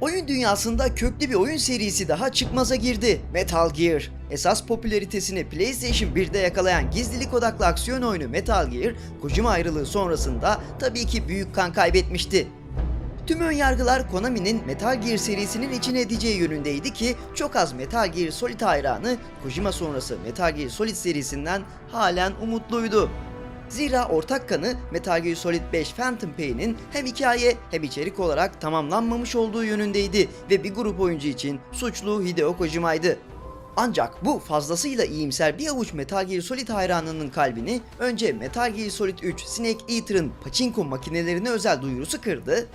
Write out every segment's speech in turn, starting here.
Oyun dünyasında köklü bir oyun serisi daha çıkmaza girdi. Metal Gear. Esas popülaritesini PlayStation 1'de yakalayan gizlilik odaklı aksiyon oyunu Metal Gear, Kojima ayrılığı sonrasında tabii ki büyük kan kaybetmişti. Tüm önyargılar Konami'nin Metal Gear serisinin içine edeceği yönündeydi ki çok az Metal Gear Solid hayranı Kojima sonrası Metal Gear Solid serisinden halen umutluydu. Zira ortak kanı Metal Gear Solid 5 Phantom Pain'in hem hikaye hem içerik olarak tamamlanmamış olduğu yönündeydi ve bir grup oyuncu için suçlu Hideo Kojima'ydı. Ancak bu fazlasıyla iyimser bir avuç Metal Gear Solid hayranının kalbini önce Metal Gear Solid 3 Snake Eater'ın pachinko makinelerine özel duyurusu kırdı,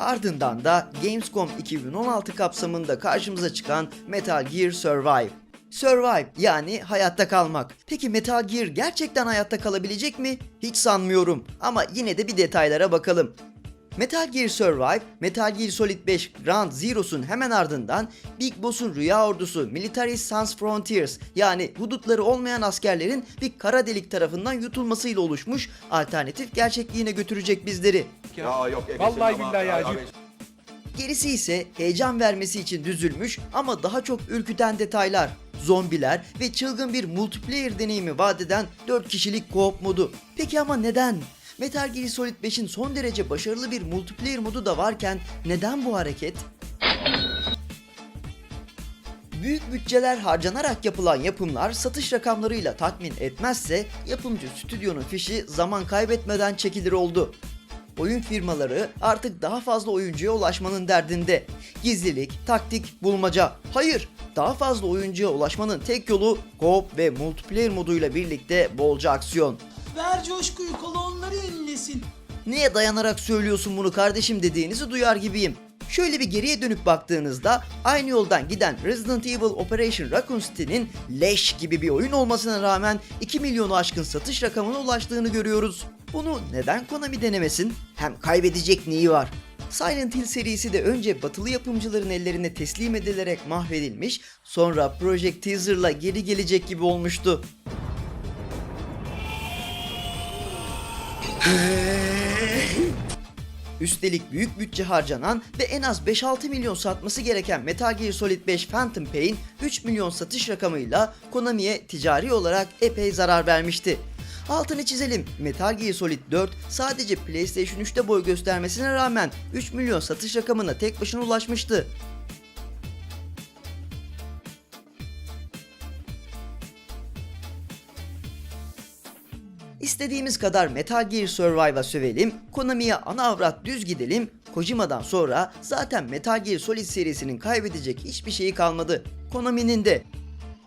Ardından da Gamescom 2016 kapsamında karşımıza çıkan Metal Gear Survive. Survive yani hayatta kalmak. Peki Metal Gear gerçekten hayatta kalabilecek mi? Hiç sanmıyorum ama yine de bir detaylara bakalım. Metal Gear Survive, Metal Gear Solid 5 Ground Zeroes'un hemen ardından Big Boss'un rüya ordusu Military Sans Frontiers yani hudutları olmayan askerlerin bir kara delik tarafından yutulmasıyla oluşmuş alternatif gerçekliğine götürecek bizleri. Ya yok. ebesin Vallahi ama- billahi ya. Abi, Gerisi ise heyecan vermesi için düzülmüş ama daha çok ürküten detaylar. Zombiler ve çılgın bir multiplayer deneyimi vaat eden 4 kişilik co-op modu. Peki ama neden? Metal Gear Solid 5'in son derece başarılı bir multiplayer modu da varken neden bu hareket? Büyük bütçeler harcanarak yapılan yapımlar satış rakamlarıyla tatmin etmezse yapımcı stüdyonun fişi zaman kaybetmeden çekilir oldu. Oyun firmaları artık daha fazla oyuncuya ulaşmanın derdinde. Gizlilik, taktik, bulmaca. Hayır, daha fazla oyuncuya ulaşmanın tek yolu co-op ve multiplayer moduyla birlikte bolca aksiyon. Ver coşkuyu kolonları inlesin. Neye dayanarak söylüyorsun bunu kardeşim dediğinizi duyar gibiyim. Şöyle bir geriye dönüp baktığınızda aynı yoldan giden Resident Evil Operation Raccoon City'nin leş gibi bir oyun olmasına rağmen 2 milyonu aşkın satış rakamına ulaştığını görüyoruz. Bunu neden Konami denemesin? Hem kaybedecek neyi var? Silent Hill serisi de önce batılı yapımcıların ellerine teslim edilerek mahvedilmiş, sonra Project Teaser'la geri gelecek gibi olmuştu. Üstelik büyük bütçe harcanan ve en az 5-6 milyon satması gereken Metal Gear Solid 5 Phantom Pain 3 milyon satış rakamıyla Konami'ye ticari olarak epey zarar vermişti. Altını çizelim. Metal Gear Solid 4 sadece PlayStation 3'te boy göstermesine rağmen 3 milyon satış rakamına tek başına ulaşmıştı. İstediğimiz kadar Metal Gear Survive'a sövelim, Konami'ye ana avrat düz gidelim, Kojima'dan sonra zaten Metal Gear Solid serisinin kaybedecek hiçbir şeyi kalmadı. Konami'nin de.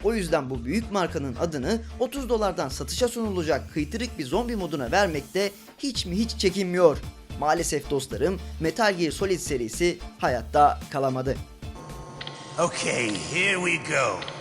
O yüzden bu büyük markanın adını 30 dolardan satışa sunulacak kıytırık bir zombi moduna vermekte hiç mi hiç çekinmiyor. Maalesef dostlarım Metal Gear Solid serisi hayatta kalamadı. Okay, here we go.